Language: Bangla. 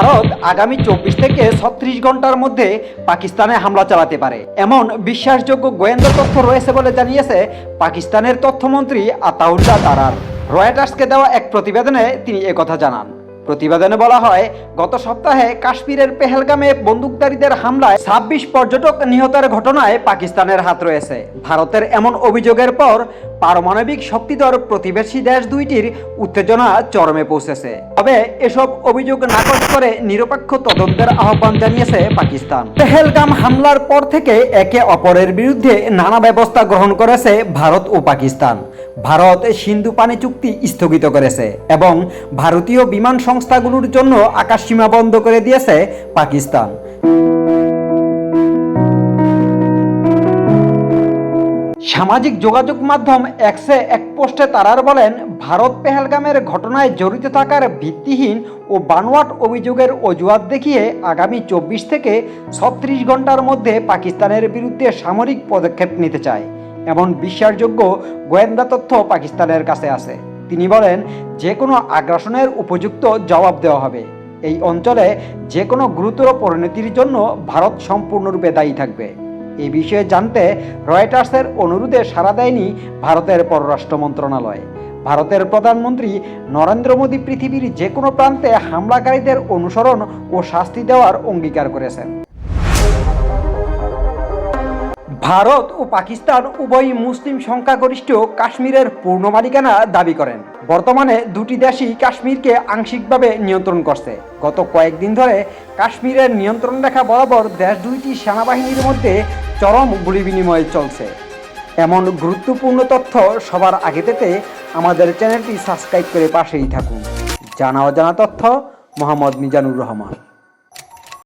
ভারত আগামী চব্বিশ থেকে ছত্রিশ ঘণ্টার মধ্যে পাকিস্তানে হামলা চালাতে পারে। এমন বিশ্বাসযোগ্য গোয়েন্দা তথ্য রয়েছে বলে জানিয়েছে পাকিস্তানের তথ্যমন্ত্রী আতাউল্লাহ তারার রয়টার্সকে দেওয়া এক প্রতিবেদনে তিনি একথা জানান। প্রতিবেদনে বলা হয়, গত সপ্তাহে কাশ্মীরের পেহেলগামে বন্দুকধারীদের হামলায় ছাব্বিশ পর্যটক নিহতের ঘটনায় পাকিস্তানের হাত রয়েছে। ভারতের এমন অভিযোগের পর পারমাণবিক শক্তিধর প্রতিবেশী দেশ দুইটির উত্তেজনা চরমে পৌঁছেছে। তবে এসব অভিযোগ নাকচ করে নিরপেক্ষ তদন্তের আহ্বান জানিয়েছে পাকিস্তান। পেহেলগাম হামলার পর থেকে একে অপরের বিরুদ্ধে নানা ব্যবস্থা গ্রহণ করেছে ভারত ও পাকিস্তান। ভারত সিন্ধু পানি চুক্তি স্থগিত করেছে এবং ভারতীয় বিমান সংস্থাগুলোর জন্য আকাশসীমা বন্ধ করে দিয়েছে পাকিস্তান। সামাজিক যোগাযোগ মাধ্যম এক্সে এক পোস্টে তারার বলেন, ভারত পেহেলগামের ঘটনায় জড়িত থাকার ভিত্তিহীন ও বানোয়াট অভিযোগের অজুহাত দেখিয়ে আগামী চব্বিশ থেকে ছত্রিশ ঘণ্টার মধ্যে পাকিস্তানের বিরুদ্ধে সামরিক পদক্ষেপ নিতে চায়। এমন বিশ্বাসযোগ্য গোয়েন্দা তথ্য পাকিস্তানের কাছে আছে। তিনি বলেন যে কোনো আগ্রাসনের উপযুক্ত জবাব দেওয়া হবে। এই অঞ্চলে যে কোনো গুরুতর পরিণতির জন্য ভারত সম্পূর্ণরূপে দায়ী থাকবে। এই বিষয়ে জানতে রয়টার্সের অনুরোধে সাড়া দেয়নি ভারতের পররাষ্ট্র মন্ত্রণালয়। ভারতের প্রধানমন্ত্রী নরেন্দ্র মোদী পৃথিবীর যে কোনো প্রান্তে হামলাকারীদের অনুসরণ ও শাস্তি দেওয়ার অঙ্গীকার করেছেন। ভারত ও পাকিস্তান উভয়ই মুসলিম সংখ্যাগরিষ্ঠ কাশ্মীরের পূর্ণ মালিকানা দাবি করেন। বর্তমানে দুটি দেশই কাশ্মীরকে আংশিকভাবে নিয়ন্ত্রণ করছে। গত কয়েকদিন ধরে কাশ্মীরের নিয়ন্ত্রণ রেখা বরাবর দেশ দুইটি সেনাবাহিনীর মধ্যে চরম গুলি বিনিময় চলছে। এমন গুরুত্বপূর্ণ তথ্য সবার আগে পেতে আমাদের চ্যানেলটি সাবস্ক্রাইব করে পাশেই থাকুন। জানা অজানা তথ্য, মোহাম্মদ মিজানুর রহমান।